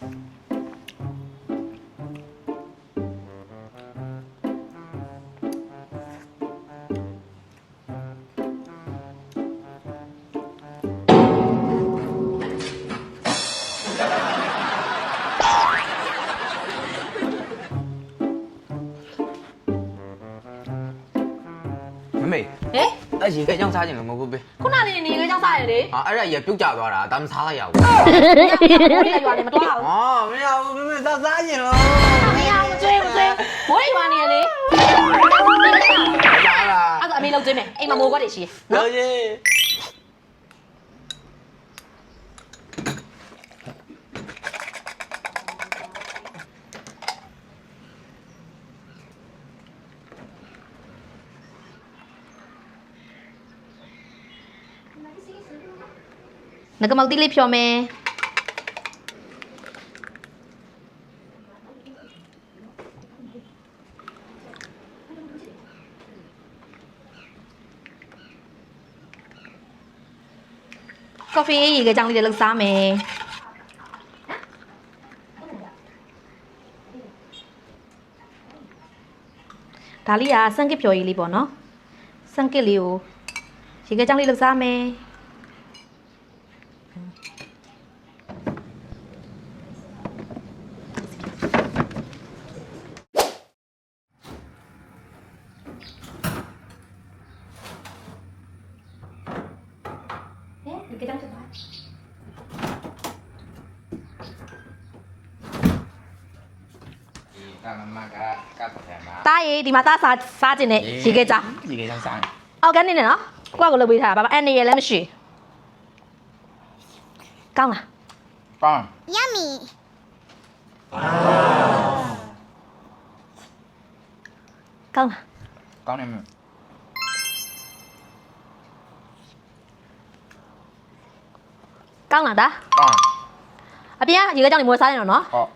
Thank you. မမေဟဲ့အဲ့ရေခဲကြောင်းစားခြင်းလို့မဟုတ်ဘူးပဲခုနလေးနေကကြောင်းစားရလေဟာအဲ့ဒါရေပြုတ်ကြသွားတာဒါမှစားရအောင်ဘိုးလေးရွာနေမတော်အောင်อ๋อမရဘူးမမေစားစားခြင်းလို့မရဘူးကျွေးမကျွေးဘိုးလေးရွာနေရလေစားတာအဲ့ဒါအမေလောက်ကျွေးမယ်အိမ်မှာမိုးကွက်တွေရှိလောရေ ငကမောက်တိလေးဖြော်မယ်ကော်ဖီရေကကြောင်လေးတွေလောက်စားမယ်ဒါလေးကစန့်ကစ်ဖြော်ရည်လေးပေါ့နော်စန့်ကစ်လေးကို ရေခဲကြောင်းလေးလှုပ်ရှားမယ်你给当什么？တာမမကကပ်တယ်မှာတားရေဒီမှာတားစားစားကျင်နေရေခဲကြောင်းရေခဲကြောင်းစားအော်ကန်နေနော် ကိုကကိုလုပ်ပေးထားတာဘာမှအန်နေရလည်းမရှိကောင်းလားကောင်း Yummy. ကောင်းလားကောင်းနေမယ်ကောင်းလားဒါကောင်းအပြင်ကရေခဲကြောင်နေမိုးစားနေတော့နော်ဟုတ်